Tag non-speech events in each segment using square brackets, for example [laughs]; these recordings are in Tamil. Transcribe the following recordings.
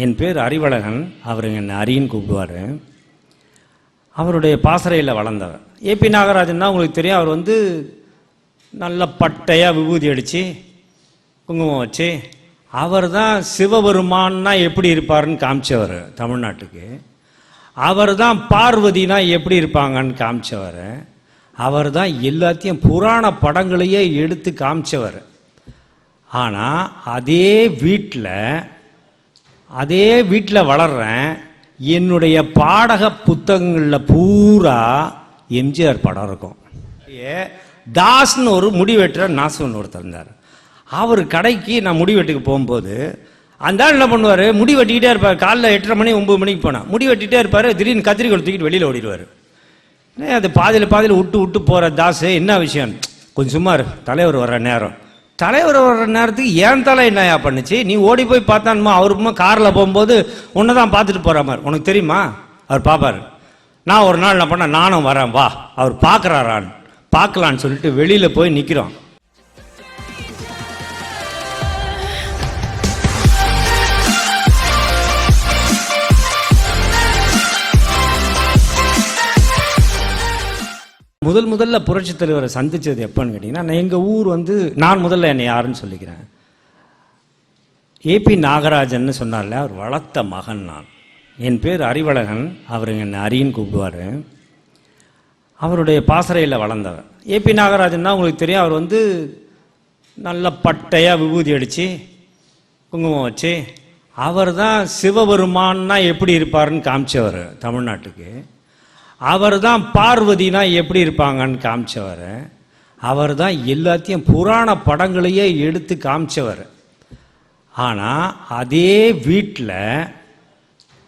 என் பேர் அறிவழகன். அவர் என்னை அரின்னு கூப்பிடுவார். அவருடைய பாசறையில் வளர்ந்தவர். ஏபி நாகராஜன்னா உங்களுக்கு தெரியும் அவர் வந்து நல்ல பட்டையாக விபூதி அடித்து குங்குமம் வச்சு அவர் தான் சிவபெருமான்னா எப்படி இருப்பாருன்னு காமிச்சவர் தமிழ்நாட்டுக்கு. அவர் தான் பார்வதினா எப்படி இருப்பாங்கன்னு காமிச்சவர். அவர் தான் எல்லாத்தையும் புராண படங்களையே எடுத்து காமிச்சவர். ஆனால் அதே வீட்டில் அதே வீட்டில் வளர்றேன். என்னுடைய பாடக புத்தகங்களில் பூரா எம்ஜிஆர் படம் இருக்கும். ஏ, தாஸ்னு ஒரு முடி வெட்டுற நாசன் ஒருத்தர் இருந்தார். அவர் கடைக்கு நான் முடிவெட்டுக்கு போகும்போது அந்த ஆள் என்ன பண்ணுவார்? முடி வெட்டிக்கிட்டே இருப்பார். காலைல எட்டரை மணி ஒம்பது மணிக்கு போனால் முடி வெட்டிகிட்டே இருப்பார். திடீர்னு கத்திரிக்கோள் தூக்கிட்டு வெளியில் ஓடிடுவார். ஏன் அது பாதியில் பாதியில் விட்டு விட்டு போகிற தாஸ் என்ன விஷயம்? கொஞ்சம் சும்மா இரு, தலைவர் வர்ற நேரம். தலைவர் வர்ற நேரத்துக்கு ஏன் தலை என்னையா பண்ணுச்சு? நீ ஓடி போய் பார்த்தான்மா? அவருக்குமா காரில் போகும்போது உன்னை தான் பார்த்துட்டு போகிற மாதிரி. உனக்கு தெரியுமா? அவர் பார்ப்பார். நான் ஒரு நாள் என்ன பண்ணேன்? நானும் வரேன் வா. அவர் பார்க்குறாரான்னு. பார்க்கலான்னு சொல்லிட்டு வெளியில் போய் நிற்கிறோம் முதல் முதல்ல புரட்சித் தலைவரை சந்திச்சது எப்போன்னு கேட்டிங்கன்னா நான் எங்கள் ஊர் வந்து நான் முதல்ல என்னை யாருன்னு சொல்லிக்கிறேன். ஏபி நாகராஜன்னு சொன்னார்ல அவர் வளர்த்த மகன் நான். என் பேர் அறிவழகன் அவர் என்னை அரின்னு கூப்பிடுவார். அவருடைய பாசறையில் வளர்ந்தவர். ஏபி நாகராஜன்னா உங்களுக்கு தெரியும் அவர் வந்து நல்ல பட்டையாக விபூதி அடித்து குங்குமம் வச்சு அவர் தான் சிவபெருமான்னா எப்படி இருப்பாருன்னு காமிச்சவர் தமிழ்நாட்டுக்கு. அவர் தான் பார்வதினா எப்படி இருப்பாங்கன்னு காமிச்சவர். அவர் தான் எல்லாத்தையும் புராண படங்களையே எடுத்து காமிச்சவர். ஆனால் அதே வீட்டில்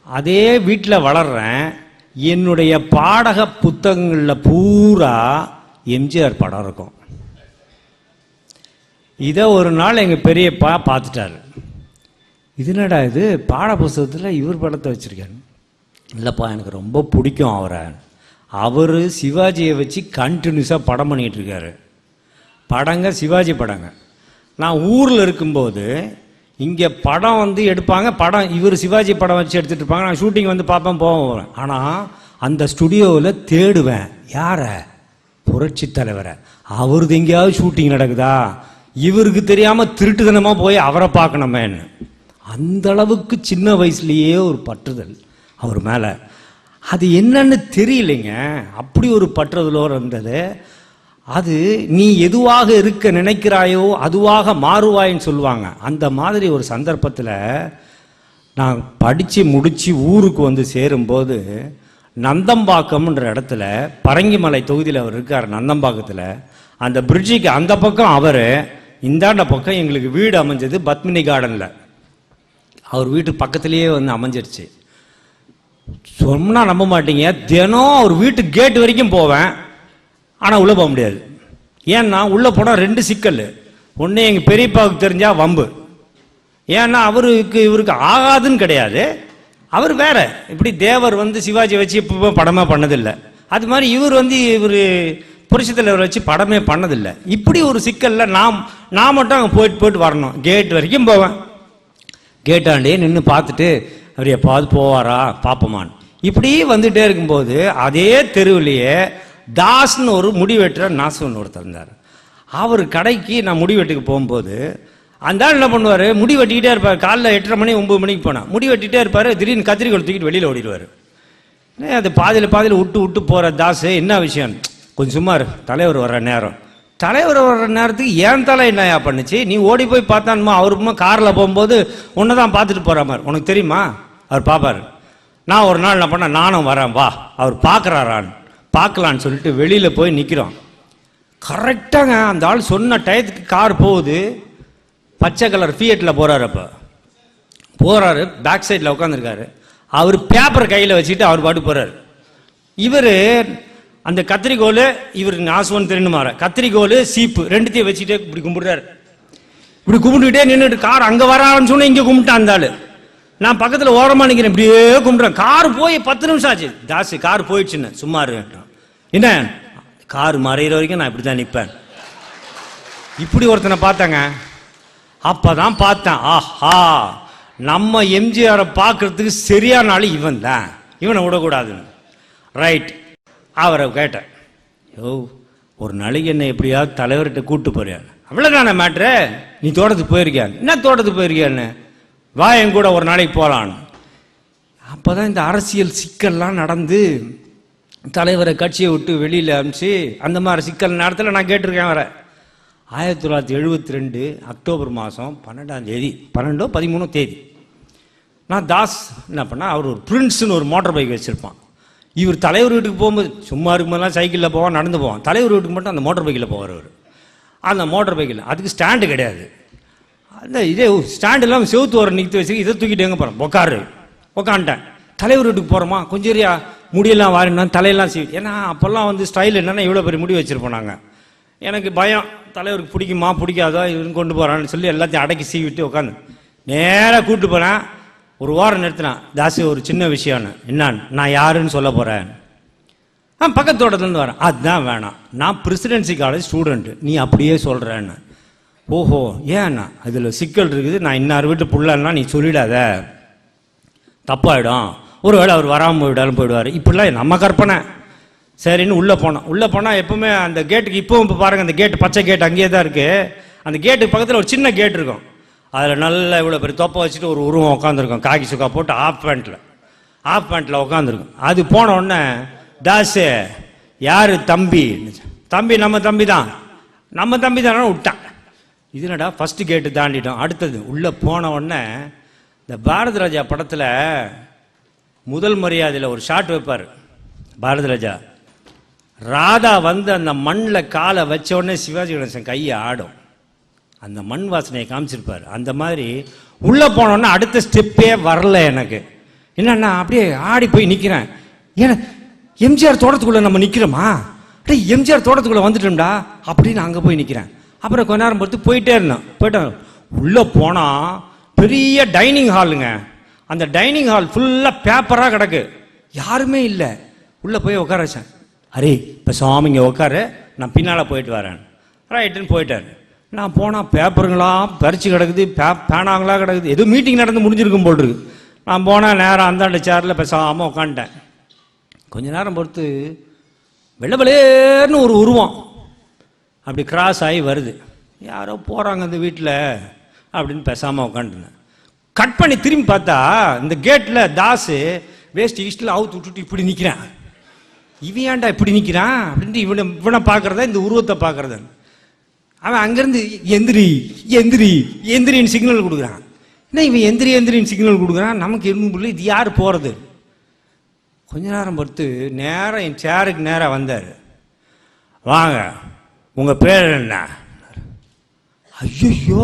அதே வீட்டில் வளர்கிறேன் என்னுடைய பாடக புத்தகங்களில் பூரா எம்ஜிஆர் படம் இருக்கும். இதை ஒரு நாள் எங்கள் பெரியப்பா பார்த்துட்டாரு. இது என்னடா இது? பாட புஸ்தகத்தில் இவர் படத்தை வச்சுருக்காரு. இல்லைப்பா எனக்கு ரொம்ப பிடிக்கும் அவரை. அவர் சிவாஜியை வச்சு கண்டினியூஸாக படம் பண்ணிகிட்டு இருக்காரு படங்க சிவாஜி படங்க. நான் ஊரில் இருக்கும்போது இங்கே படம் வந்து எடுப்பாங்க படம் இவர் சிவாஜி படம் வச்சு எடுத்துட்டு இருப்பாங்க நான் ஷூட்டிங் வந்து பார்ப்பேன் போவேன் ஆனால் அந்த ஸ்டுடியோவில் தேடுவேன். யாரை? புரட்சி தலைவரை. அவரது எங்கேயாவது ஷூட்டிங் நடக்குதா? இவருக்கு தெரியாமல் திருட்டுத்தனமாக போய் அவரை பார்க்கணுமேன்னு. அந்த அளவுக்கு சின்ன வயசுலேயே ஒரு பற்றுதல். அவர் மேலே. அது என்னன்னு தெரியலைங்க. அப்படி ஒரு பற்றுதலோடு இருந்தது. அது நீ எதுவாக இருக்க நினைக்கிறாயோ அதுவாக மாறுவாயின்னு சொல்லுவாங்க. அந்த மாதிரி ஒரு சந்தர்ப்பத்தில் நான் படித்து முடித்து ஊருக்கு வந்து சேரும்போது நந்தம்பாக்கம்ன்ற இடத்துல பரங்கிமலை தொகுதியில் அவர் இருக்கார் நந்தம்பாக்கத்தில். அந்த பிரிட்ஜுக்கு அந்த பக்கம் அவர் இந்தாண்ட பக்கம் எங்களுக்கு வீடு அமைஞ்சது பத்மினி கார்டனில் அவர் வீட்டு பக்கத்துலேயே வந்து அமைஞ்சிருச்சு. சொன்னால் நம்ப மாட்டீங்க. தினம் அவர் வீட்டு கேட் வரைக்கும் போவேன். ஆனால் உள்ளே போக முடியாது. ஏன்னா உள்ளே போனால் ரெண்டு சிக்கல். ஒன்று எங்கள் பெரியப்பாவுக்கு தெரிஞ்சா வம்பு. ஏன்னா அவருக்கு இவருக்கு ஆகாதுன்னு கிடையாது. அவர் வேற. இப்படி தேவர் வந்து சிவாஜி வச்சு இப்போ படமே பண்ணதில்லை. அது மாதிரி இவர் வந்து இவர் புரட்சி வச்சு படமே பண்ணதில்லை. இப்படி ஒரு சிக்கலில் நாம் நான் மட்டும் அங்கே போயிட்டு போயிட்டு வரணும். கேட் வரைக்கும் போவேன். கேட்டாண்டே நின்று பார்த்துட்டு அவர் எப்பாவது போவாரா? பாப்பமான். இப்படி வந்துட்டே இருக்கும்போது அதே தெருவிலேயே தாஸ்னு ஒரு முடி வெட்டுற நாசன் ஒருத்தர் இருந்தார். அவர் கடைக்கு நான் முடி வெட்டுக்கு போகும்போது அந்த ஆள் என்ன பண்ணுவார்? முடி வெட்டிக்கிட்டே இருப்பார். காலைல எட்டரை மணி ஒம்பது மணிக்கு போனால் முடி வெட்டிகிட்டே இருப்பார். திடீர்னு கத்திரிக்கோள் தூக்கிட்டு வெளியில் ஓடிடுவார். ஏன் அது பாதியில் பாதியில் விட்டு விட்டு போகிற தாஸ் என்ன விஷயம்? கொஞ்சம் சும்மா தலைவர் வர்ற நேரம். தலைவர் வர்ற நேரத்துக்கு ஏன் தலை என்னையா பண்ணுச்சு? நீ ஓடி போய் பார்த்தான்மா? அவருமா காரில் போகும்போது உன்னை தான் பார்த்துட்டு போகிற மாதிரி. உனக்கு தெரியுமா? அவர் பார்ப்பார் நான் ஒரு நாள் என்ன பண்ணேன் நானும் வரேன் வா. அவர் பார்க்குறாரான்னு பார்க்கலான்னு சொல்லிட்டு வெளியில் போய் நிற்கிறோம் கரெக்டாங்க அந்த ஆள் சொன்ன டயத்துக்கு கார் போகுது. பச்சை கலர் ஃபியட்டில் போகிறார் அப்போ. போகிறாரு பேக் சைடில் உட்காந்துருக்காரு அவர் பேப்பர் கையில் வச்சுட்டு அவர் பாட்டு போகிறார் இவர் அந்த கத்திரிக்கோல் இவர் நாசுவன் திருநுமாற கத்திரிக்கோல் சீப்பு ரெண்டுத்தையும் வச்சுட்டே இப்படி கும்பிடுறாரு. இப்படி கும்பிட்டுக்கிட்டே நின்றுட்டு கார் அங்கே வர சொன்ன இங்கே கும்பிட்டான் அந்த ஆள். நான் பக்கத்தில் ஓரமாக நிற்கிறேன் இப்படியே கும்பிட்றேன். கார் போய் பத்து நிமிஷம் ஆச்சு. ஜாஸ்தி கார் போயிடுச்சுன்னு. சும்மா இருக்கட்டும் என்ன? கார் மறையிற வரைக்கும் நான் இப்படி தான் நிற்பேன். இப்படி ஒருத்தனை பார்த்தேங்க. அப்பதான் பார்த்தேன் ஆஹா நம்ம எம்ஜிஆரை பார்க்கறதுக்கு சரியான ஆள் இவன் தான். இவனை விடக்கூடாதுன்னு. ரைட் அவரை கேட்டேன். யோ ஒரு நாளைக்கு என்ன எப்படியாவது தலைவர்கிட்ட கூட்டு போறியான் அவ்வளோதானே மேட்ரு நீ தோட்டத்துக்கு போயிருக்கியான் என்ன தோட்டத்துக்கு போயிருக்கியான்னு? வா என் கூட ஒரு நாளைக்கு போகலான்னு அப்போ தான் இந்த அரசியல் சிக்கல்லாம் நடந்து தலைவரை கட்சியை விட்டு வெளியில் அனுப்பிச்சு அந்த மாதிரி சிக்கல் நேரத்தில் நான் கேட்டிருக்கேன் வர ஆயிரத்தி தொள்ளாயிரத்தி எழுபத்தி ரெண்டு அக்டோபர் மாதம் பன்னெண்டாம் தேதி பன்னெண்டோ பதிமூணோ தேதி. நான் தாஸ் என்ன பண்ணால் அவர் ஒரு பிரின்ஸ்னு ஒரு மோட்டார் பைக் வச்சுருப்பான். இவர் தலைவர் வீட்டுக்கு போகும்போது சும்மா இருக்கும்போதெல்லாம் சைக்கிளில் போவான் நடந்து போவான். தலைவர் வீட்டுக்கு மட்டும் அந்த மோட்டார் பைக்கில் போவார் அவர். அந்த மோட்டார் பைக்கில் அதுக்கு ஸ்டாண்டு கிடையாது. அந்த இதே ஸ்டாண்ட் இல்லாமல் செவுத்து வர நிறுத்தி வச்சு இதை தூக்கிட்டு எங்கே போகிறேன் உக்காரு. உக்காந்துட்டேன். தலைவர் வீட்டுக்கு போகிறோமா கொஞ்சம் ஏரியா முடியெல்லாம் வாரினா தலையெல்லாம் சீவி. ஏன்னா அப்போல்லாம் வந்து ஸ்டைல் என்னென்னா இவ்வளோ பெரிய முடி வச்சுருப்போம் நாங்கள் எனக்கு பயம். தலைவருக்கு பிடிக்குமா பிடிக்காதோ இவன் கொண்டு போகிறான்னு சொல்லி எல்லாத்தையும் அடக்கி சீவிட்டு உட்காந்து நேராக கூப்பிட்டு போனேன். ஒரு வாரம் நிறுத்தினான். தாசி ஒரு சின்ன விஷயம்னு. என்னான்னு? நான் யாருன்னு சொல்ல போகிறேன் ஆ பக்கத்து தோட்டத்துலேருந்து வரேன். அதுதான் வேணாம். நான் பிரசிடென்சி காலேஜ் ஸ்டூடெண்ட்டு நீ அப்படியே சொல்கிறேன்னு ஓஹோ ஏன்னா அதில் சிக்கல் இருக்குது. நான் இன்னார் வீட்டு புள்ளன்னா நீ சொல்லிடாத. தப்பாயிடும். ஒருவேளை அவர் வராமல் போயிடாலும் போயிடுவார். இப்படிலாம் நம்ம கற்பனை. சரின்னு உள்ளே போனோம். உள்ளே போனால் எப்பவுமே அந்த கேட்டுக்கு இப்போவும் இப்போ பாருங்கள் அந்த கேட்டு பச்சை கேட் அங்கேயே தான் இருக்குது அந்த கேட்டுக்கு பக்கத்தில் ஒரு சின்ன கேட் இருக்கும். அதில் நல்லா இவ்வளோ பெரிய தொப்பை வச்சுட்டு ஒரு உருவம் உட்காந்துருக்கும் காக்கி சுக்கா போட்டு ஆஃப் பேண்ட்டில் ஆஃப் பேண்ட்டில் உட்காந்துருக்கும் அது போன உடனே தாசு யார் தம்பி? தம்பி நம்ம தம்பி தான் நம்ம தம்பி தானே விட்டான். இது என்னடா ஃபஸ்ட்டு கேட்டு தாண்டிட்டோம். அடுத்தது உள்ளே போன உடனே இந்த பாரத ராஜா படத்தில் முதல் மரியாதையில் ஒரு ஷாட் வைப்பார். பாரத ராஜா. ராதா வந்து அந்த மண்ணில் காலை வச்ச உடனே சிவாஜி கணேசன் கையை ஆடும். அந்த மண் வாசனையை காமிச்சிருப்பார். அந்த மாதிரி உள்ளே போனோன்னா அடுத்த ஸ்டெப்பே வரல எனக்கு. என்னன்னா அப்படியே ஆடி போய் நிற்கிறேன் ஏன்னா எம்ஜிஆர் தோட்டத்துக்குள்ளே நம்ம நிற்கிறோமா அப்படியே எம்ஜிஆர் தோட்டத்துக்குள்ளே வந்துட்டோம்டா. அப்படின்னு அங்கே போய் நிற்கிறேன் அப்புறம் கொஞ்ச நேரம் பொறுத்து போயிட்டே இருந்தேன். போயிட்டேன். உள்ளே போனால் பெரிய டைனிங் ஹாலுங்க அந்த டைனிங் ஹால் ஃபுல்லாக பேப்பராக கிடக்கு. யாருமே இல்லை. உள்ளே போய் உட்கார வச்சேன். அரே இப்போ சுவாமிங்க உட்காரு. நான் பின்னால் போயிட்டு வரேன். ரைட்டுன்னு போயிட்டார். நான் போனால் பேப்பருங்களாம் பறிச்சு கிடக்குது பே பேனாங்களா கிடக்குது. எதுவும் மீட்டிங் நடந்து முடிஞ்சிருக்கும் போல் இருக்கு. நான் போனால் நேரம் அந்தாண்ட சேரில் பேசாமல் உட்காந்துட்டேன். கொஞ்ச நேரம் பொறுத்து வெள்ளை வெளேர்னு ஒரு உருவம். அப்படி கிராஸ் ஆகி வருது. யாரோ போகிறாங்க இந்த வீட்டில் அப்படின்னு பேசாமல் உட்காந்துருந்தேன் கட் பண்ணி திரும்பி பார்த்தா இந்த கேட்டில் தாசு வேஸ்ட் ஈஸ்டில் அவுத்து விட்டுட்டு இப்படி நிற்கிறான் இவன் ஏன்டா இப்படி நிற்கிறான் அப்படின்ட்டு இவனை இவனை பார்க்குறதா இந்த உருவத்தை பார்க்குறத? அவன் அங்கேருந்து எந்திரி எந்திரி எந்திரின்னு சிக்னல் கொடுக்குறான். என்ன இவன் எந்திரி எந்திரின்னு சிக்னல் கொடுக்குறான்? நமக்கு என்ன புள்ள இது யார் போகிறது கொஞ்ச நேரம் பொறுத்து நேரம் என் சேருக்கு நேராக வந்தார். வாங்க. உங்கள் பேர் என்ன? ஐயோ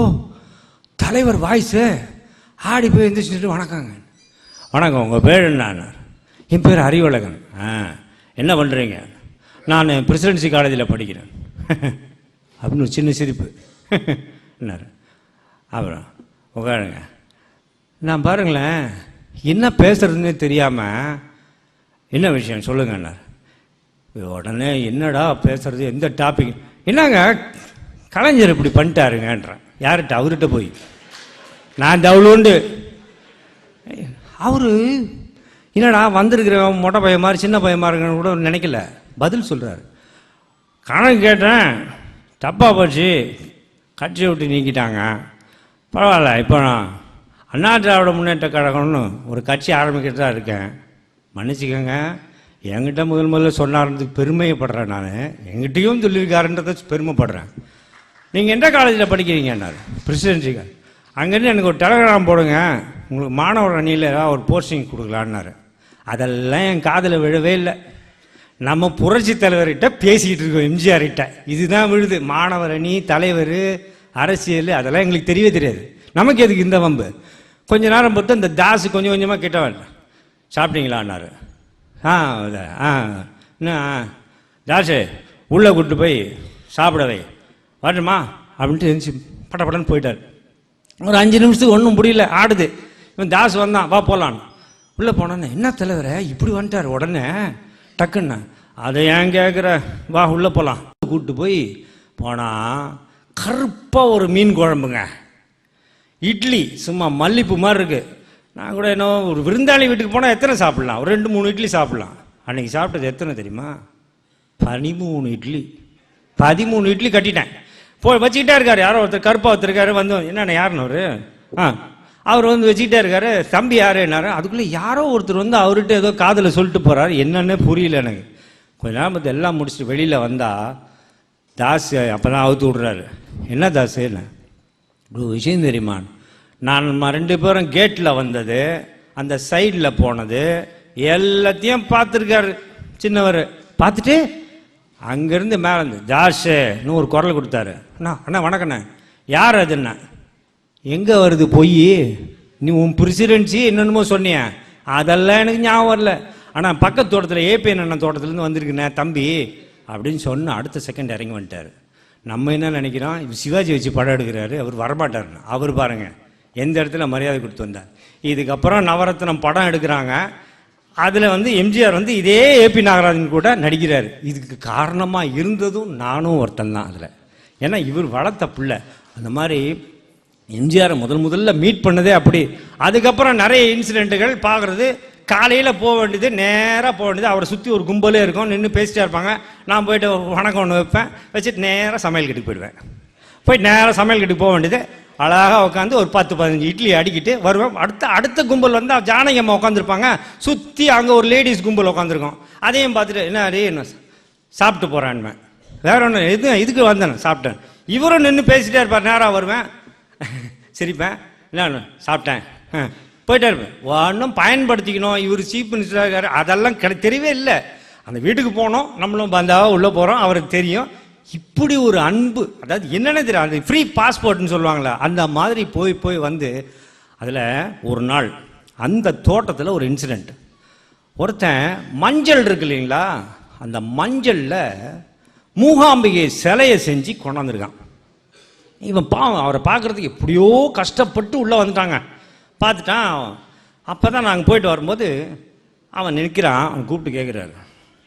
தலைவர் வாய்ஸு. ஆடி போய் எந்திரிச்சிட்டு வணக்கங்க. வணக்கம் உங்கள் பேர் என்னான்னார் என் பேர் அறிவழகன். ஆ என்ன பண்ணுறீங்க நான் பிரசிடென்சி காலேஜில் படிக்கிறேன். அப்படின்னு ஒரு சின்ன சிரிப்பு. என்னார் அப்புறம் உட்காருங்க. நான் பாருங்களேன் என்ன பேசுறதுன்னே தெரியாமல் என்ன விஷயம்? சொல்லுங்கன்னார் உடனே என்னடா பேசுறது? எந்த டாபிக்? என்னங்க கலைஞர் இப்படி பண்ணிட்டாருங்கன்றான். யார்கிட்ட? அவர்கிட்ட போய். நான் தவளுண்டு. அவரு என்னடா வந்திருக்கிறவன் மொட்டை பையன் மாதிரி சின்ன பையன் மாதிரிங்கன்னு கூட நினைக்கல. பதில் சொல்கிறாரு கணக்கு கேட்டேன் தப்பாக போச்சு. கட்சியை விட்டு நீக்கிட்டாங்க. பரவாயில்ல இப்போ நான் அண்ணா திராவிட முன்னேற்ற கழகம்னு ஒரு கட்சி ஆரம்பிக்கிட்டு தான் இருக்கேன். மன்னிச்சுக்கோங்க. என்கிட்ட முதல் முதல்ல சொன்னார்ன்றதுக்கு பெருமையப்படுறேன் நான். எங்கிட்டையும் சொல்லியிருக்காருன்றத பெருமைப்படுறேன். நீங்கள் எந்த காலேஜில் படிக்கிறீங்கன்னாரு பிரசிடென்சி அங்கேருந்து எனக்கு ஒரு டெலகிராம் போடுங்க. உங்களுக்கு மாணவர் அணியில் ஏதாவது ஒரு போஸ்டிங் கொடுக்கலான்னாரு. அதெல்லாம் என் காதில் விழவே இல்லை. நம்ம புரட்சி தலைவர்கிட்ட பேசிக்கிட்டு இருக்கோம் எம்ஜிஆர்கிட்ட இதுதான் விழுது. மாணவர் அணி தலைவர் அரசியல் அதெல்லாம் எங்களுக்கு தெரியவே தெரியாது. நமக்கு எதுக்கு இந்த வம்பு? கொஞ்ச நேரம் பொறுத்து இந்த தாசு கொஞ்சம் கொஞ்சமாக கிட்ட வேண்டாம் சாப்பிட்டீங்களான்னாரு. ஆ ஆ. என்ன ஆ, தாசு உள்ளே கூட்டு போய் சாப்பிட வை. வரட்டுமா அப்படின்ட்டு எழுந்துச்சு படப்படன்னு போயிட்டார். ஒரு அஞ்சு நிமிஷத்துக்கு ஒன்றும் முடியல ஆடுது. இவன் தாஸ் வந்தான் வா போகலான்னு உள்ளே போனானே என்ன தலைவரே இப்படி வந்துட்டார் உடனே? டக்குன்னு அதை ஏன் கேட்குற வா உள்ளே போகலாம் கூப்பிட்டு போய் போனால் கருப்பாக ஒரு மீன் குழம்புங்க. இட்லி சும்மா மல்லிப்பூ மாதிரி இருக்குது நான் கூட என்ன ஒரு விருந்தாளி வீட்டுக்கு போனால் எத்தனை சாப்பிட்லாம்? ஒரு ரெண்டு மூணு இட்லி சாப்பிட்லாம். அன்றைக்கி சாப்பிட்டது எத்தனை தெரியுமா? பதிமூணு இட்லி. பதிமூணு இட்லி கட்டிட்டேன். போய் வச்சுக்கிட்டே இருக்காரு. யாரோ ஒருத்தர் கருப்பாக ஒருத்தருக்காரு வந்து என்னென்ன யாருன்னு அவரு? ஆ. அவர் வந்து வச்சுக்கிட்டே இருக்காரு. தம்பி யாரு என்னாரு? அதுக்குள்ளே யாரோ ஒருத்தர் வந்து அவர்கிட்ட ஏதோ காதில் சொல்லிட்டு போகிறாரு என்னன்னே புரியல எனக்கு. கொஞ்ச நேரம் பார்த்து எல்லாம் முடிச்சுட்டு வெளியில் வந்தால் தாஸ் அப்போ தான் அவுத்து விட்றாரு. என்ன தாஸ் என்ன? ஒரு விஷயம் தெரியுமான்னு நான் நம்ம ரெண்டு பேரும் கேட்டில் வந்தது அந்த சைடில் போனது எல்லாத்தையும் பார்த்துருக்காரு சின்னவர். பார்த்துட்டு அங்கேருந்து மேலே இருந்து ஜாஷு ஒரு குரல் கொடுத்தாரு. அண்ணா அண்ணா வணக்கண்ணே யார் அதுண்ணா எங்கே வருது பொய்? நீ உன் பிரசிடென்சி என்னென்னமோ சொன்னிய. அதெல்லாம் எனக்கு ஞாபகம் வரல. ஆனால் பக்கத்து தோட்டத்தில் ஏபிஎன் அண்ணன் தோட்டத்துலேருந்து வந்திருக்குண்ணே தம்பி அப்படின்னு சொன்ன அடுத்த செகண்ட் இறங்கி வந்துட்டார். நம்ம என்ன நினைக்கிறோம்? சிவாஜி வச்சு படம் எடுக்கிறாரு. அவர் வரமாட்டாருன்னு அவர் பாருங்கள் எந்த இடத்துல மரியாதை கொடுத்து வந்தார். இதுக்கப்புறம் நவரத்னம் படம் எடுக்கிறாங்க. அதில் வந்து எம்ஜிஆர் வந்து இதே ஏபி நாகராஜன் கூட நடிக்கிறார். இதுக்கு காரணமாக இருந்ததும் நானும் ஒருத்தன் தான் அதில். ஏன்னா இவர் வளர்த்த பிள்ளை. அந்த மாதிரி எம்ஜிஆரை முதல் முதல்ல மீட் பண்ணதே அப்படி. அதுக்கப்புறம் நிறைய இன்சிடெண்ட்டுகள் பார்க்குறது. காலையில் போக வேண்டியது நேராக போக வேண்டியது. அவரை சுற்றி ஒரு கும்பலே இருக்கும். நின்று பேசிட்டே இருப்பாங்க. நான் போயிட்டு வணக்கம் ஒன்று வைப்பேன். வச்சுட்டு நேராக சமையல் கட்டுக்கு போயிடுவேன். போய் நேராக சமையல் கட்டுக்கு போக வேண்டியது. அழகாக உட்காந்து ஒரு பத்து பதினஞ்சு இட்லி அடிக்கிட்டு வருவேன் அடுத்த அடுத்த கும்பல் வந்து ஜானகி அம்மா உட்காந்துருப்பாங்க சுற்றி அங்கே ஒரு லேடிஸ் கும்பல் உட்காந்துருக்கோம் அதையும் பார்த்துட்டு என்ன அடே என்ன சாப்பிட்டு போகிறான்வேன் வேற ஒன்று எது இதுக்கு வந்தேன் சாப்பிட்டேன். இவரும் நின்று பேசிட்டே இருப்பார். நேராக வருவேன். [laughs] சிரிப்பேன். என்ன சாப்பிட்டேன். ஆ, போயிட்டே இருப்பேன். ஒன்றும் பயன்படுத்திக்கணும். இவர் சீஃப் மினிஸ்டராக அதெல்லாம் கிடை தெரியவே இல்லை. அந்த வீட்டுக்கு போனோம். நம்மளும் பந்தாவாக உள்ளே போகிறோம் அவருக்கு தெரியும். இப்படி ஒரு அன்பு அதாவது என்னென்ன தெரியும்? அந்த ஃப்ரீ பாஸ்போர்ட்னு சொல்லுவாங்களே அந்த மாதிரி போய் போய் வந்து அதில் ஒரு நாள் அந்த தோட்டத்தில் ஒரு இன்சிடெண்ட் ஒருத்தன் மஞ்சள் இருக்கு இல்லைங்களா? அந்த மஞ்சளில் மூகாம்பிகை சிலையை செஞ்சு கொண்டாந்துருக்கான். இவன் பாவம் அவரை பார்க்குறதுக்கு எப்படியோ கஷ்டப்பட்டு உள்ளே வந்துட்டாங்க. பார்த்துட்டான் அப்போ தான் நாங்கள் போயிட்டு வரும்போது அவன் நிற்கிறான் அவன் கூப்பிட்டு கேட்குறாரு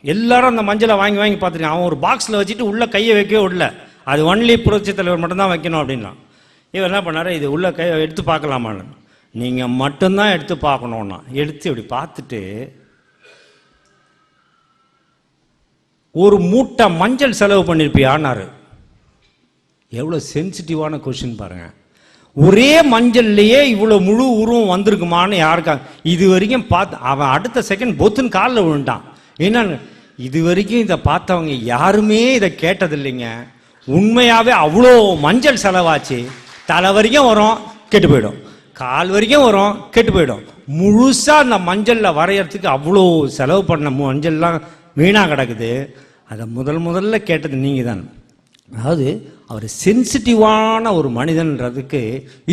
எல்லாரும் அந்த மஞ்சளை வாங்கி வாங்கி பார்த்துருக்கான் அவன் ஒரு பாக்ஸில் வச்சுட்டு உள்ளே கையை வைக்கவே விடல. அது ஒன்லி புரட்சி தலைவர் மட்டும்தான் வைக்கணும் அப்படின்னா இவர் என்ன பண்ணாரு? இது உள்ளே கையை எடுத்து பார்க்கலாமான்னு. நீங்கள் மட்டும்தான் எடுத்து பார்க்கணுன்னா எடுத்து இப்படி பார்த்துட்டு ஒரு மூட்டை மஞ்சள் செலவு பண்ணியிருப்பியான்னாரு எவ்வளோ சென்சிட்டிவான கொஷின் பாருங்கள் ஒரே மஞ்சள்லையே இவ்வளோ முழு உருவம் வந்திருக்குமான்னு யாருக்கா இது வரைக்கும் பார்த்து அவன் அடுத்த செகண்ட் பொத்துன்னு காலில் விழுண்டான் என்னன்னு இது வரைக்கும் இதை பார்த்தவங்க யாருமே இதை கேட்டதில்லைங்க. உண்மையாகவே அவ்வளோ மஞ்சள் செலவாச்சு. தலை வரைக்கும் வரும் கெட்டு போயிடும். கால் வரைக்கும் வரும் கெட்டு போயிடும். முழுசாக அந்த மஞ்சளில் வரையறதுக்கு அவ்வளோ செலவு பண்ண மஞ்சள்லாம் வீணாக கிடக்குது. அதை முதல் முதல்ல கேட்டது நீங்கள் தான் அதாவது அவர் சென்சிட்டிவான ஒரு மனிதன்றதுக்கு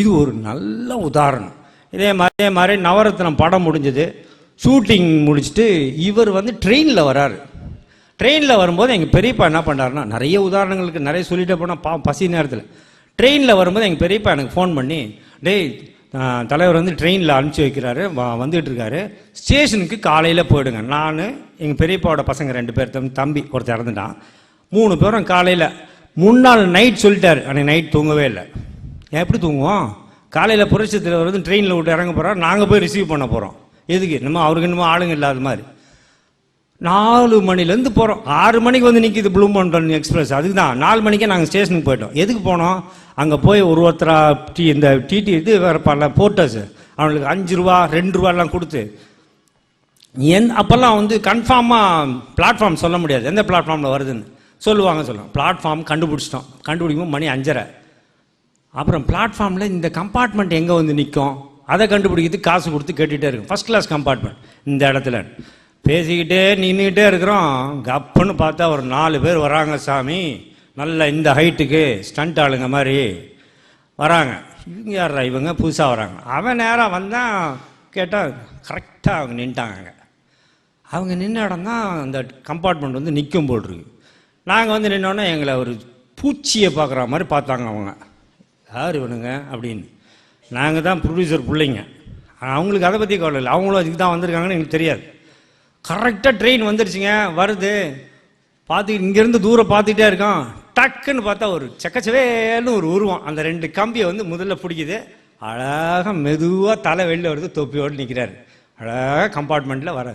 இது ஒரு நல்ல உதாரணம். இதே மாதிரி இதே மாதிரி நவரத்னம் படம் முடிஞ்சது. ஷூட்டிங் முடிச்சுட்டு இவர் வந்து ட்ரெயினில் வராரு. ட்ரெயினில் வரும்போது எங்கள் பெரியப்பா என்ன பண்ணுறாருன்னா நிறைய உதாரணங்களுக்கு நிறைய சொல்லிட்டே போனால் பா பசி நேரத்தில். ட்ரெயினில் வரும்போது எங்கள் பெரியப்பா எனக்கு ஃபோன் பண்ணி டேய் தலைவர் வந்து ட்ரெயினில் அனுப்பிச்சி வைக்கிறாரு வ- இருக்காரு ஸ்டேஷனுக்கு காலையில் போயிடுங்க. நான் எங்கள் பெரியப்பாவோட பசங்க ரெண்டு பேர் தம்பி ஒருத்தர் இறந்துட்டான். மூணு பேரும் காலையில் முன்னாள் நைட் சொல்லிட்டாரு. அன்னைக்கு நைட் தூங்கவே இல்லை. எப்படி தூங்குவோம்? காலையில் புரட்சி தலைவர் வந்து ட்ரெயினில் விட்டு இறங்க போகிறோம் நாங்கள் போய் ரிசீவ் பண்ண போகிறோம் எதுக்கு? நம்ம அவருக்கு இன்னமும் ஆளுங்க இல்லாத மாதிரி. நாலு மணிலேருந்து போகிறோம் ஆறு மணிக்கு வந்து நிற்கிது ப்ளூ மவுண்டன் எக்ஸ்பிரஸ் அதுக்கு தான் நாலு மணிக்கே நாங்கள் ஸ்டேஷனுக்கு போயிட்டோம். எதுக்கு போனோம்? அங்கே போய் ஒரு ஒருத்தரா டி இந்த டிடி இது வேறு பல போர்ட்டர்ஸ் அவங்களுக்கு அஞ்சு ரூபா ரெண்டு ரூபாலாம் கொடுத்து. என் அப்போல்லாம் வந்து கன்ஃபார்மாக பிளாட்ஃபார்ம் சொல்ல முடியாது. எந்த பிளாட்ஃபார்மில் வருதுன்னு. சொல்லுவாங்க சொல்லுவாங்க. பிளாட்ஃபார்ம் கண்டுபிடிச்சிட்டோம். கண்டுபிடிக்கும் மணி அஞ்சரை. அப்புறம் பிளாட்ஃபார்மில் இந்த கம்பார்ட்மெண்ட் எங்கே வந்து நிற்கும் அதை கண்டுபிடிக்கிறதுக்கு காசு கொடுத்து கேட்டுகிட்டே இருக்கும். ஃபர்ஸ்ட் கிளாஸ் கம்பார்ட்மெண்ட் இந்த இடத்துல. பேசிக்கிட்டே நின்றுக்கிட்டே இருக்கிறோம். கப்புன்னு பார்த்தா ஒரு நாலு பேர் வராங்க சாமி. நல்ல இந்த ஹைட்டுக்கு ஸ்டண்ட் ஆளுங்க மாதிரி வராங்க. இவங்க யாரா இவங்க புதுசாக வராங்க. அவன் நேராக வந்தான் கேட்டால் கரெக்டாக அவங்க நின்ட்டாங்க. அவங்க நின்ன இடம் தான் அந்த கம்பார்ட்மெண்ட் வந்து நிற்கும் போல் இருக்கு நாங்கள் வந்து நின்னோன்னே எங்களை ஒரு பூச்சியை பார்க்குற மாதிரி பார்த்தாங்க அவங்க. யார் இவனுங்க அப்படின்னு. நாங்கள் தான் ப்ரொடியூசர் பிள்ளைங்க. அவங்களுக்கு அதை பற்றி கவலை இல்லை. அவங்களும் அதுக்கு தான் வந்திருக்காங்கன்னு எங்களுக்கு தெரியாது. கரெக்டாக ட்ரெயின் வந்துருச்சுங்க. வருது. பார்த்து இங்கேருந்து தூரம் பார்த்துட்டே இருக்கோம் டக்குன்னு பார்த்தா ஒரு செக்கச்சவேன்னு ஒரு உருவம். அந்த ரெண்டு கம்பியை வந்து முதல்ல பிடிக்குது. அழகாக மெதுவாக தலை வெளில வருது. தொப்பியோடு நிற்கிறாரு அழகாக கம்பார்ட்மெண்ட்டில் வர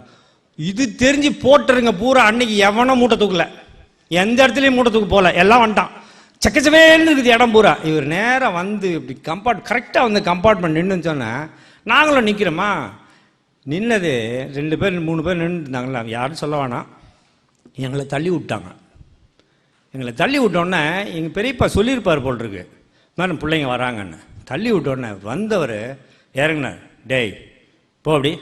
இது தெரிஞ்சு போட்டுருங்க. பூரா அன்னைக்கு எவனும் மூட்டை தூக்கல. எந்த இடத்துலையும் மூட்டை தூக்க போகல. எல்லாம் வந்துட்டான். சக்கச்சவேன்னு இருக்குது இடம் பூரா. இவர் நேராக வந்து இப்படி கம்பார்ட் கரெக்டாக வந்து கம்பார்ட்மெண்ட் நின்றுன்னு சொன்னேன். நாங்களும் நிற்கிறோமா நின்னது ரெண்டு பேர் மூணு பேர் நின்று இருந்தாங்களா யாரும் சொல்ல வேணாம். எங்களை தள்ளி விட்டாங்க. எங்களை தள்ளி விட்டோன்னே எங்கள் பெரியப்பா சொல்லியிருப்பார் போல் இருக்கு மேடம் பிள்ளைங்க வராங்கன்னு. தள்ளி விட்டோன்னே வந்தவர் இறங்கினார். டேய் போ அப்படி.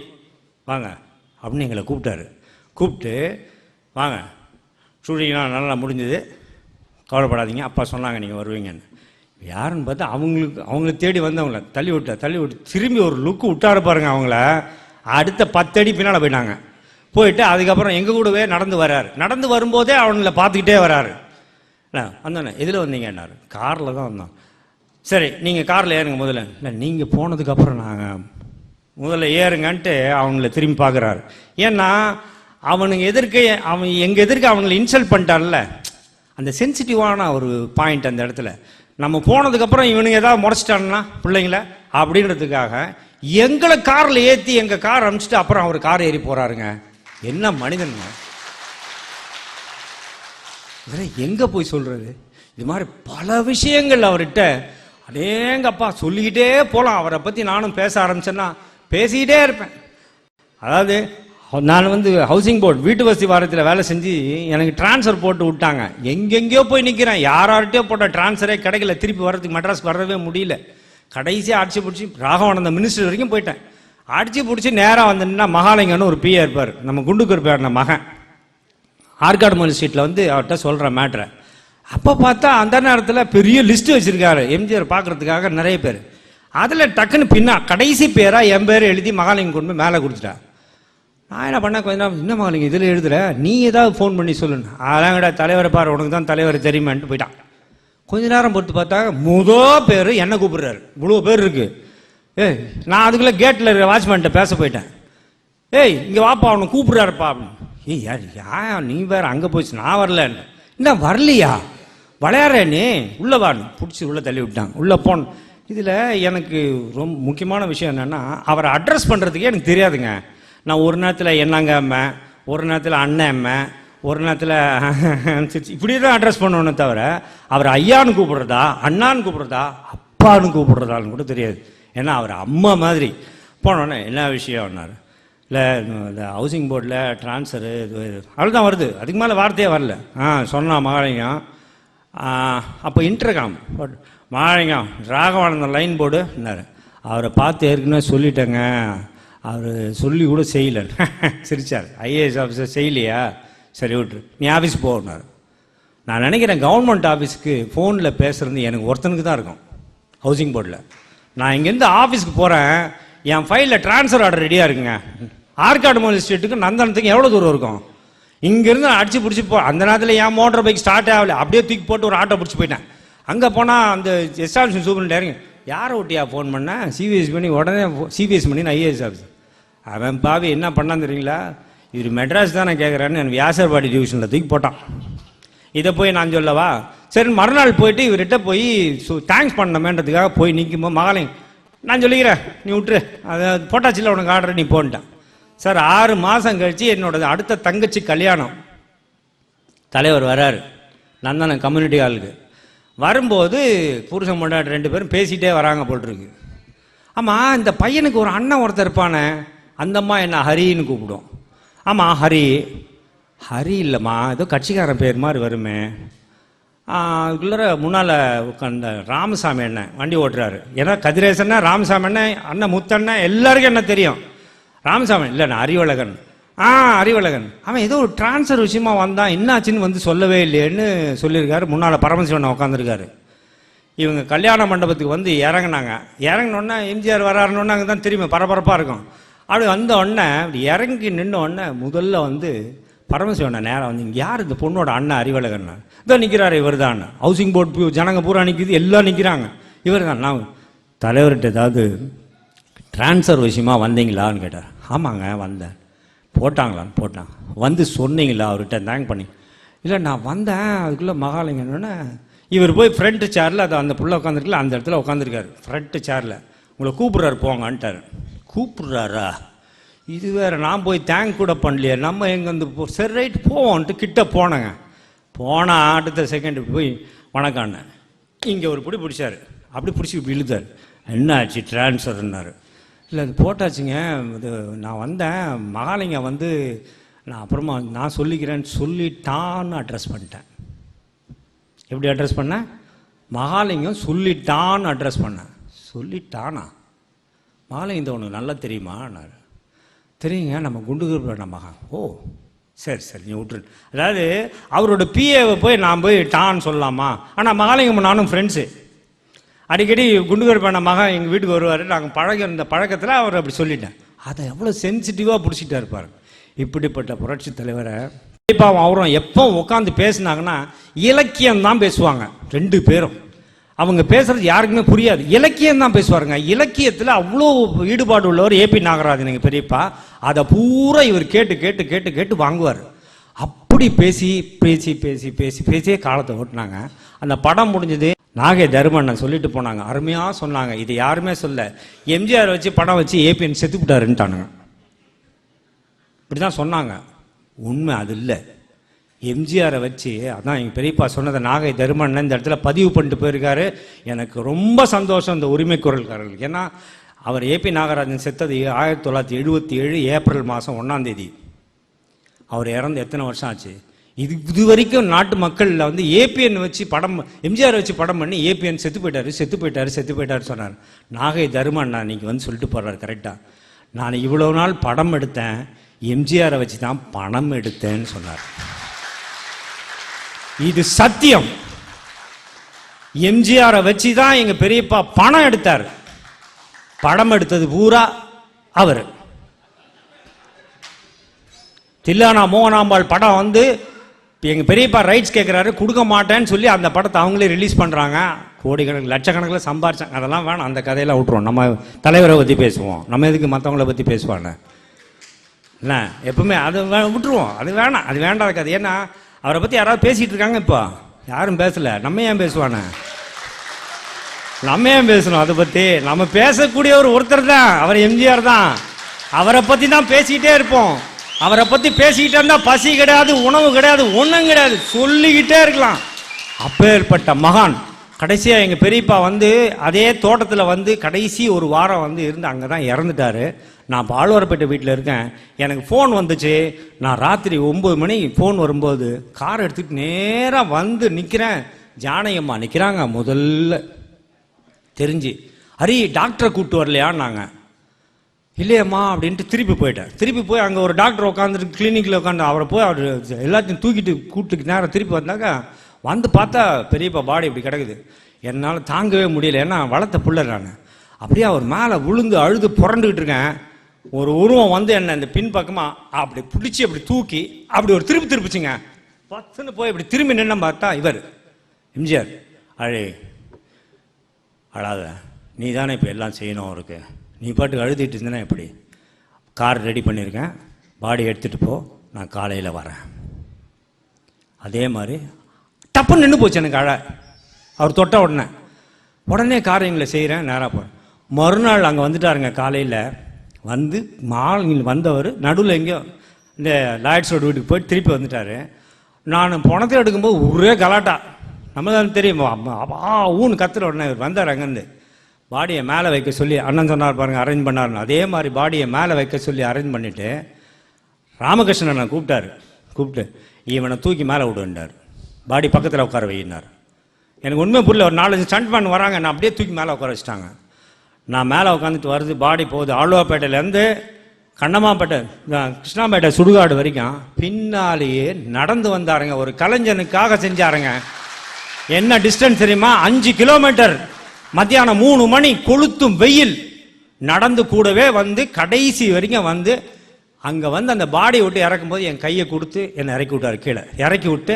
வாங்க. அப்படின்னு எங்களை கூப்பிட்டாரு. கூப்பிட்டு வாங்க. ஷூட்டிங்லாம் நல்லா முடிஞ்சது. கவலைப்படாதீங்க. அப்பா சொன்னாங்க நீங்கள் வருவீங்கன்னு. யாருன்னு பார்த்தா அவங்களுக்கு அவங்கள தேடி வந்தவங்கள தள்ளி விட்டா தள்ளி விட்டு திரும்பி ஒரு லுக்கு விட்டாரு பாருங்க அவங்கள. அடுத்த பத்தடி பின்னால் போயிட்டாங்க. போயிட்டு அதுக்கப்புறம் எங்கள் கூடவே நடந்து வர்றாரு. நடந்து வரும்போதே அவனில் பார்த்துக்கிட்டே வராரு வந்தோன்னே எதில் வந்தீங்கன்னாரு? காரில் தான் வந்தோம். சரி நீங்கள் காரில் ஏறுங்க முதல்ல. இல்லை நீங்கள் போனதுக்கப்புறம் நாங்கள் முதல்ல ஏறுங்கன்ட்டு அவங்கள திரும்பி பார்க்குறாரு. ஏன்னா அவனுங்க எதிர்க்க அவன் எங்கள் எதிர்க்க அவங்கள இன்சல்ட் பண்ணிட்டான்ல. அந்த சென்சிட்டிவான ஒரு பாயிண்ட் அந்த இடத்துல. நம்ம போனதுக்கப்புறம் இவனுங்க ஏதாவது முறைச்சிட்டான்னா பிள்ளைங்கள? அப்படின்றதுக்காக எங்களை காரில் ஏற்றி எங்கள் கார் அனுப்பிச்சிட்டு அப்புறம் அவர் கார் ஏறி போகிறாருங்க என்ன மனிதனுங்க? இதெல்லாம் எங்கே போய் சொல்கிறது இது மாதிரி பல விஷயங்கள் அவர்கிட்ட அடேங்கப்பா சொல்லிக்கிட்டே போகலாம் அவரை பற்றி நானும் பேச ஆரம்பிச்சேன்னா பேசிக்கிட்டே இருப்பேன். அதாவது நான் வந்து ஹவுசிங் போர்டு வீட்டு வசதி வாரத்தில் வேலை செஞ்சு எனக்கு ட்ரான்ஸ்ஃபர் போட்டு விட்டாங்க. எங்கெங்கேயோ போய் நிற்கிறேன் யார்கிட்டயோ போட்ட ட்ரான்ஸ்ஃபரே கிடைக்கல. திருப்பி வர்றதுக்கு மெட்ராஸ்க்கு வரவே முடியல. கடைசியாக அடிச்சு பிடிச்சி ராகவானந்த மினிஸ்டர் வரைக்கும் போயிட்டேன். அடிச்சு பிடிச்சி நேராக வந்தேன்னா மகாலிங்கன்னு ஒரு பிஏ இருப்பார். நம்ம குண்டுக்கு பேர் மகன். ஆற்காடு மொழி ஸ்ட்ரீட்டில் வந்து அவர்கிட்ட சொல்கிற மேட்ரை அப்போ பார்த்தா அந்த நேரத்தில் பெரிய லிஸ்ட்டு வச்சுருக்காரு. எம்ஜிஆர் பார்க்குறதுக்காக நிறைய பேர். அதில் டக்குன்னு பின்னா கடைசி பேராக என் பேர் எழுதி மகாலிங்கம் கொண்டு போய் மேலே கொடுத்துட்டா. நான் என்ன பண்ண கொஞ்ச நேரம் என்ன மகாலிங்கம் இதில் எழுதுற? நீ ஏதாவது ஃபோன் பண்ணி சொல்லுன்னு. அதெல்லாம் கிடையாது தலைவரை பாரு உனக்கு தான் தலைவர் தெரியுமான்ட்டு போயிட்டான். கொஞ்ச நேரம் பொறுத்து பார்த்தா முத பேர் என்ன கூப்பிடுறாரு. இவ்வளோ பேர் இருக்கு. ஏய் நான் அதுக்குள்ளே கேட்டில் இருக்கிற வாட்ச்மேன்ட்ட பேச போயிட்டேன். ஏய் இங்கே வாப்பா அவனை கூப்பிடுறாருப்பா அப்படின்னு. ஏய் யார் யா நீ வேற அங்கே போச்சு நான் வரலன்னு என்ன வரலையா? விளையாடுற நீ. உள்ள வான்னு பிடிச்சி உள்ளே தள்ளி விட்டாங்க உள்ளே போன. இதில் எனக்கு ரொம்ப முக்கியமான விஷயம் என்னென்னா அவரை அட்ரஸ் பண்ணுறதுக்கே எனக்கு தெரியாதுங்க. நான் ஒரு நேரத்தில் என்னங்க அம்மா ஒரு நேரத்தில் அண்ணன் அம்மை ஒரு நேரத்தில் இப்படி தான் அட்ரஸ் பண்ணணும் தவிர அவர் ஐயான்னு கூப்பிடுறதா அண்ணான்னு கூப்பிடுறதா அப்பான்னு கூப்பிடுறதான்னு கூட தெரியாது. ஏன்னா அவர் அம்மா மாதிரி. போனோன்னே என்ன விஷயம்னாரு இல்லை இந்த ஹவுசிங் போர்டில் ட்ரான்ஸ்ஃபரு இது அவ்வளோதான் வருது. அதுக்கு மேலே வார்த்தையே வரல. ஆ சொன்னான் மகாலிங்கம். அப்போ intercom but Mahalingam Raghavanandam line board என்னார் அவரை பார்த்து ஏற்கனவே சொல்லிட்டேங்க. அவர் சொல்லி கூட செய்யலை. [laughs] சிரிச்சார். ஐஏஎஸ் ஆஃபீஸர் செய்யலையா? சரி விட்ரு நீ ஆஃபீஸ் போனார் நான் நினைக்கிறேன் கவர்மெண்ட் ஆஃபீஸுக்கு ஃபோனில் பேசுகிறது எனக்கு ஒருத்தனுக்கு தான் இருக்கும். ஹவுசிங் போர்டில் நான் இங்கேருந்து ஆஃபீஸ்க்கு போகிறேன் என் ஃபைலில் ட்ரான்ஸ்ஃபர் ஆர்டர் ரெடியாக இருக்குங்க. ஆற்காடு மொழி ஸ்ட்ரீட்டுக்கு நந்தனத்துக்கு எவ்வளோ தூரம் இருக்கும்? இங்கேருந்து அடிச்சு பிடிச்சி போ அந்த நேரத்தில் என் மோட்டர் பைக் ஸ்டார்ட் ஆகலை. அப்படியே தூக்கி போட்டு ஒரு ஆட்டோ பிடிச்சி போயிட்டேன். அங்கே போனால் அந்த எஸ்டாப்ளிஷன் சூப்பர் இறங்கி யாரை ஒட்டியா ஃபோன் பண்ணேன் சிபிஎஸ் பண்ணி உடனே சிபிஎஸ் பண்ணி நான் ஐஏஎஸ் ஆஃபீஸ் அவன் பாவி என்ன பண்ணான்னு தெரியுங்களா? இவர் மெட்ராஸ் தானே கேட்குறான்னு எனக்கு வியாசர்பாடி டிவிஷனில் தூக்கி போட்டான். இதை போய் நான் சொல்லவா? சரி மறுநாள் போயிட்டு இவர்கிட்ட போய் தேங்க்ஸ் பண்ணமேன்றதுக்காக போய் நிற்கும்போது மகாலிங் நான் சொல்லிக்கிறேன் நீ விட்டுரு அதை போட்டாச்சில்ல உனக்கு ஆர்டர் நீ போன்ட்டேன். சார் ஆறு மாதம் கழித்து என்னோட அடுத்த தங்கச்சி கல்யாணம். தலைவர் வராரு. நந்தன கம்யூனிட்டி ஹாலுக்கு வரும்போது புருஷன் முன்னாடி ரெண்டு பேரும் பேசிகிட்டே வராங்க போட்டிருக்கு ஆமாம் இந்த பையனுக்கு ஒரு அண்ணன் ஒருத்தர் இருப்பானே அந்த அம்மா என்ன ஹரின்னு கூப்பிடும். ஆமாம் ஹரி. ஹரி இல்லைம்மா ஏதோ கட்சிக்காரன் பேர் மாதிரி வருமே. அதுக்குள்ளே முன்னால் உட்காந்த ராமசாமி அண்ணன் வண்டி ஓட்டுறாரு. ஏன்னா கதிரேசன்னா ராமசாமி அண்ணன் அண்ணன் முத்தண்ணன் எல்லாருக்கும் என்ன தெரியும்? ராமசாமி இல்லை நான் அறிவழகன். ஆ அறிவழகன். அவன் ஏதோ ஒரு டிரான்ஸ்ஃபர் விஷயமா வந்தான் என்னாச்சுன்னு வந்து சொல்லவே இல்லையேன்னு சொல்லியிருக்காரு. முன்னால் பரமசிவன் உட்காந்துருக்காரு இவங்க கல்யாண மண்டபத்துக்கு வந்து இறங்குனாங்க. இறங்கினோன்னா எம்ஜிஆர் வராருன்னு அங்கே தான் திரும்பி பரபரப்பாக இருக்கும். அப்படி வந்த உடனே அப்படி இறங்கி நின்ன உடனே முதல்ல வந்து பரமசிவனை நேரம் வந்து இங்கே யார் இந்த பொண்ணோட அண்ணன் அறிவழகன் இதோ நிற்கிறாரு இவர் தான் ஹவுசிங் போர்டு ஜனங்க பூரா நிற்கிது எல்லாம் நிற்கிறாங்க இவர் தான் நான் தலைவர்கிட்ட ஏதாவது ட்ரான்ஸ்ஃபர் விஷயமா வந்தீங்களான்னு கேட்டார். ஆமாங்க வந்தேன். போட்டாங்களான்னு போட்டான். வந்து சொன்னீங்களா? அவர்கிட்ட தேங்க் பண்ணி. இல்லை நான் வந்தேன். அதுக்குள்ளே மகாலிங்கன்னு இவர் போய் ஃப்ரண்ட் சேரில் அது அந்த புள்ள உட்காந்துருக்கல அந்த இடத்துல உட்காந்துருக்காரு ஃப்ரண்ட் சேரில் உங்களை கூப்பிட்றாரு போங்கன்ட்டார். கூப்பிட்றாரா? இது வேற நான் போய் தேங்க் கூட பண்ணலையே. நம்ம எங்கே வந்து போ சரி ரைட் போவோன்ட்டு கிட்ட போனேங்க. போனால் அடுத்த செகண்ட் போய் வணக்காண்ண இங்கே ஒரு பிடி பிடிச்சாரு. அப்படி பிடிச்சி இப்படி இழுத்தார். என்ன ஆச்சு ட்ரான்ஸ்ஃபர்னாரு இல்லை அது போட்டாச்சுங்க. இது நான் வந்தேன். மகாலிங்க வந்து நான் அப்புறமா நான் சொல்லிக்கிறேன்னு சொல்லிட்டான்னு அட்ரஸ் பண்ணிட்டேன். எப்படி அட்ரஸ் பண்ணேன்? மகாலிங்கம் சொல்லிட்டான்னு அட்ரஸ் பண்ணேன். சொல்லிட்டானா? மாலை இந்த உனக்கு நல்லா தெரியுமான்னாரு தெரியுங்க நம்ம குண்டுகுருப்ப மகா ஓ சரி சரி நீ விட்டுரு. அதாவது அவரோட பிஏவை போய் நான் போய் டான்னு சொல்லலாமா? ஆனால் மகாலிங்கம் நானும் ஃப்ரெண்ட்ஸு அடிக்கடி குண்டுகருப்பான மகன் எங்கள் வீட்டுக்கு வருவார். நாங்கள் பழக இந்த பழக்கத்தில் அவர் அப்படி சொல்லிட்டேன் அதை எவ்வளோ சென்சிட்டிவாக பிடிச்சிட்டா இருப்பார் இப்படிப்பட்ட புரட்சி தலைவரை கண்டிப்பாக அவரும் எப்போ உட்காந்து பேசுனாங்கன்னா இலக்கியம் தான் பேசுவாங்க ரெண்டு பேரும். அவங்க பேசுறது யாருக்குமே புரியாது. இலக்கியம் தான் பேசுவாருங்க. இலக்கியத்தில் அவ்வளோ ஈடுபாடு உள்ளவர் ஏபி நாகராஜன் எங்கள் பெரியப்பா. அதை பூரா இவர் கேட்டு கேட்டு கேட்டு கேட்டு வாங்குவார். அப்படி பேசி பேசி பேசி பேசி பேசியே காலத்தை ஓட்டினாங்க. அந்த படம் முடிஞ்சது நாகை தருமண்ணன் சொல்லிட்டு போனாங்க. அருமையாக சொன்னாங்க. இது யாருமே சொல்ல. எம்ஜிஆர் வச்சு படம் வச்சு ஏபிஎன் செத்துக்கிட்டாருன்ட்டானுங்க இப்படி தான் சொன்னாங்க. உண்மை அது இல்லை. எம்ஜிஆரை வச்சு அதான் எங்கள் பெரியப்பா சொன்னதை நாகை தருமண்ணன் இந்த இடத்துல பதிவு பண்ணிட்டு போயிருக்காரு. எனக்கு ரொம்ப சந்தோஷம் இந்த உரிமை குரல்காரர்களுக்கு. ஏன்னா அவர் ஏபி நாகராஜன் செத்தது ஆயிரத்தி தொள்ளாயிரத்தி எழுபத்தி ஏழு ஏப்ரல் மாதம் ஒன்றாம் தேதி. அவர் இறந்து எத்தனை வருஷம் ஆச்சு? இது இது வரைக்கும் நாட்டு மக்களில் வந்து ஏபிஎன் வச்சு படம் எம்ஜிஆர் வச்சு படம் பண்ணி ஏபிஎன் செத்து போயிட்டார் செத்து போயிட்டார் செத்து போயிட்டாரு சொன்னார். நாகை தருமண்ணா இன்றைக்கி வந்து சொல்லிட்டு போகிறார் கரெக்டாக நான் இவ்வளோ நாள் படம் எடுத்தேன் எம்ஜிஆரை வச்சு தான் பணம் எடுத்தேன்னு சொன்னார். இது சத்தியம். எம்ஜிஆரை வச்சு தான் எங்க பெரியப்பா பணம் எடுத்தார். படம் எடுத்தது பூரா அவர். தில்லானா மோகனாம்பாள் படம் வந்து இப்ப எங்க பெரியப்பா ரைட்ஸ் கேட்குறாரு கொடுக்க மாட்டேன்னு சொல்லி அந்த படத்தை அவங்களே ரிலீஸ் பண்றாங்க. கோடிக்கணக்கு லட்சக்கணக்கில் சம்பாரிச்சாங்க. அதெல்லாம் வேணாம். அந்த கதையெல்லாம் விட்டுருவோம். நம்ம தலைவரை பற்றி பேசுவோம். நம்ம எதுக்கு மற்றவங்கள பற்றி பேசுவாங்க என்ன? எப்பவுமே அது விட்டுருவோம். அது வேணாம். அது வேண்டாத கதை. ஏன்னா அவரை பற்றி யாராவது பேசிகிட்டு இருக்காங்க இப்போ? யாரும் பேசலை. நம்ம ஏன் பேசுவானே? நம்ம ஏன் பேசணும் அதை பற்றி நம்ம பேசக்கூடிய ஒரு ஒருத்தர் தான். அவர் எம்ஜிஆர் தான். அவரை பற்றி தான் பேசிக்கிட்டே இருப்போம். அவரை பற்றி பேசிக்கிட்டே இருந்தால் பசி கிடையாது உணவு கிடையாது ஒன்றும் கிடையாது. சொல்லிக்கிட்டே இருக்கலாம். அப்பேற்பட்ட மகான். கடைசியாக எங்கள் பெரியப்பா வந்து அதே தோட்டத்தில் வந்து கடைசி ஒரு வாரம் வந்து இருந்து அங்கே தான் இறந்துட்டாரு. நான் பால்வாரப்பேட்டை வீட்டில் இருக்கேன். எனக்கு ஃபோன் வந்துச்சு. நான் ராத்திரி ஒம்பது மணி ஃபோன் வரும்போது கார் எடுத்துட்டு நேராக வந்து நிற்கிறேன் ஜானகம்மா நிற்கிறாங்க முதல்ல. தெரிஞ்சு. ஹரி டாக்டரை கூப்பிட்டு வரலையான்னாங்க. இல்லையம்மா அப்படின்ட்டு திருப்பி போயிட்டேன் திருப்பி போய் அங்கே ஒரு டாக்டர் உட்காந்துட்டு கிளினிக்கில் உட்காந்து அவரை போய் அவர் எல்லாத்தையும் தூக்கிட்டு கூப்பிட்டு நேரம் திருப்பி வந்தாக்கா வந்து பார்த்தா பெரியப்பா பாடி இப்படி கிடக்குது. என்னால் தாங்கவே முடியல. ஏன்னா வளர்த்த புள்ள நான். அப்படியே அவர் மேலே விழுந்து அழுது புரண்டுக்கிட்டு இருக்கேன். ஒரு உருவம் வந்து என்ன இந்த பின் பக்கமாக அப்படி பிடிச்சி அப்படி தூக்கி அப்படி ஒரு திருப்பி திருப்பிச்சுங்க. பத்துன்னு போய் இப்படி திரும்பி நின்று பார்த்தா இவர். எம்ஜிஆர் அழே அழாத. நீ தானே இப்போ எல்லாம் செய்யணும் அவருக்கு. நீ பாட்டுக்கு அழுதுட்டு இருந்தேன்னா எப்படி? கார் ரெடி பண்ணியிருக்கேன். பாடி எடுத்துகிட்டு போ. நான் காலையில் வரேன். அதே மாதிரி டப்புன்னு நின்று போச்சு எனக்கு அழ. அவர் தொட்ட உடனே உடனே காரியங்களை செய்கிறேன் நேராக போகிறேன் மறுநாள் அங்கே வந்துட்டாருங்க காலையில். வந்து மாலையில் வந்தவர் நடுவில் எங்கேயோ இந்த லாய்ட்ஸோட வீட்டுக்கு போய் திருப்பி வந்துட்டார். நான் பணத்தை எடுக்கும்போது ஒரே கலாட்டா. நம்ம தான் தெரியும் ஆ ஊன்னு கத்துற உடனே இவர் வந்தார் அங்கேருந்து. பாடியை மேலே வைக்க சொல்லி அண்ணன் சொன்னார் பாருங்க அரேஞ்ச் பண்ணாருன்னு. அதே மாதிரி பாடியை மேலே வைக்க சொல்லி அரேஞ்ச் பண்ணிவிட்டு ராமகிருஷ்ணனை கூப்பிட்டாரு. கூப்பிட்டு இவனை தூக்கி மேலே விடுன்றார் பாடி பக்கத்தில் உட்கார வையினார். எனக்கு உண்மை புரியல ஒரு நாலஞ்சு ஸ்டண்ட்மேன் வராங்க நான் அப்படியே தூக்கி மேலே உட்கார வச்சிட்டாங்க. நான் மேலே உட்காந்துட்டு வருது பாடி போகுது. ஆழ்வாப்பேட்டையிலேருந்து கண்ணம்மாப்பேட்டை அஹ், கிருஷ்ணாப்பேட்டை சுடுகாடு வரைக்கும் பின்னாலேயே நடந்து வந்தாருங்க. ஒரு கலைஞனுக்காக செஞ்சாருங்க. என்ன டிஸ்டன்ஸ் தெரியுமா? அஞ்சு கிலோமீட்டர் மத்தியானம் மூணு மணி கொளுத்தும் வெயில். நடந்து கூடவே வந்து கடைசி வரைக்கும் வந்து அங்கே வந்து அந்த பாடியை விட்டு இறக்கும்போது என் கையை கொடுத்து என்னை இறக்கி விட்டாரு கீழே. இறக்கி விட்டு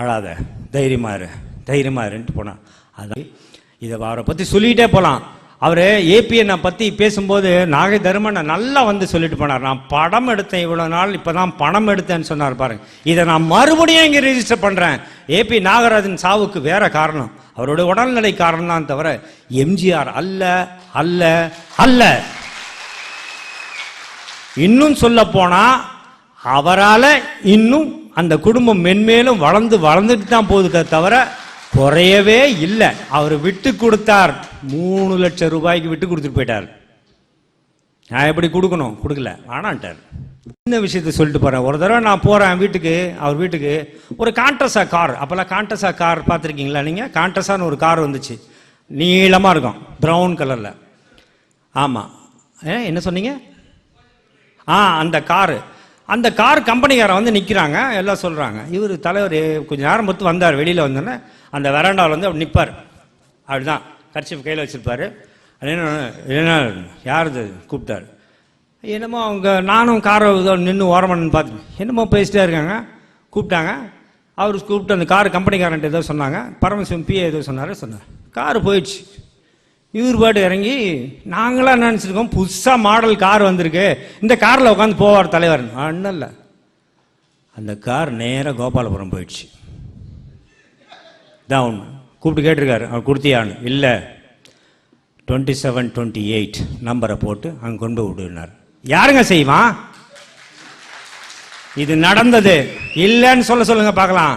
அழாத தைரியமாக இரு தைரியமாக இருன்ட்டு போனான் அதான் இதை அவரை பற்றி சொல்லிட்டே போகலாம் அவர் ஏபிஎனை பற்றி பேசும்போது நாகை தருமனை நல்லா வந்து சொல்லிட்டு போனார். நான் படம் எடுத்தேன் இவ்வளோ நாள் இப்போ தான் பணம் எடுத்தேன்னு சொன்னார் பாருங்க. இதை நான் மறுபடியும் இங்கே ரிஜிஸ்டர் பண்ணுறேன் ஏபி நாகராஜன் சாவுக்கு வேற காரணம். அவருடைய உடல்நிலை காரணம் தான் தவிர எம்ஜிஆர் அல்ல அல்ல அல்ல. இன்னும் சொல்ல போனால் அவரால் இன்னும் அந்த குடும்பம் மென்மேலும் வளர்ந்து வளர்ந்துட்டு தான் போகுதுக்கே தவிர குறையவே இல்லை. அவர் விட்டு கொடுத்தார். மூணு லட்சம் ரூபாய்க்கு விட்டு கொடுத்துட்டு போயிட்டார். நான் எப்படி கொடுக்கணும்? கொடுக்கல. வேணான்ட்டார். சின்ன விஷயத்த சொல்லிட்டு போகிறேன் ஒரு தடவை நான் போகிறேன் வீட்டுக்கு அவர் வீட்டுக்கு. ஒரு காண்டஸா கார் அப்போல்லாம் காண்டஸா கார் பார்த்துருக்கீங்களா நீங்கள் காண்டஸான்னு ஒரு கார் வந்துச்சு. நீளமாக இருக்கும். ப்ரௌன் கலரில் ஆமாம் ஏ என்ன சொன்னீங்க? ஆ அந்த காரு அந்த கார் கம்பெனிக்காரன் வந்து நிற்கிறாங்க எல்லாம் சொல்கிறாங்க இவர் தலைவர் கொஞ்ச நேரம் பொறுத்து வந்தார் வெளியில் வந்தோன்னே அந்த வெராண்டாவில் வந்து அவர் நிற்பார் அப்படிதான் கர்ச்சிப் கையில் வச்சுருப்பார். என்ன என்ன யார் இது கூப்பிட்டாரு. என்னமோ அவங்க நானும் காரை நின்று ஓரமன்னு பார்த்து என்னமோ பேசிட்டே இருக்காங்க. கூப்பிட்டாங்க. அவர் கூப்பிட்டு அந்த கார் கம்பெனிக்காரன்ட்டு ஏதோ சொன்னாங்க. பரமசிவம் பிஏ ஏதோ சொன்னார் சொன்னார். கார் போயிடுச்சு. இவர் பாட்டு இறங்கி நாங்களாம் நினச்சிருக்கோம்? புதுசாக மாடல் கார் வந்திருக்கு. இந்த காரில் உட்காந்து போவார் தலைவர். ஒன்றும் இல்லை அந்த கார் நேராக கோபாலபுரம் போயிடுச்சு. தான் ஒன்று கூப்பிட்டு கேட்டிருக்காரு. அவர் கொடுத்தியான்னு இல்லை. டுவெண்ட்டி செவன் டுவெண்ட்டி எயிட் நம்பரை போட்டு அங்கே கொண்டு விடுனார். யாருங்க செய்வான்? இது நடந்தது. இல்லைன்னு சொல்ல சொல்லுங்க பார்க்கலாம்.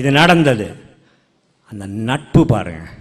இது நடந்தது. அந்த நட்பு பாருங்கள்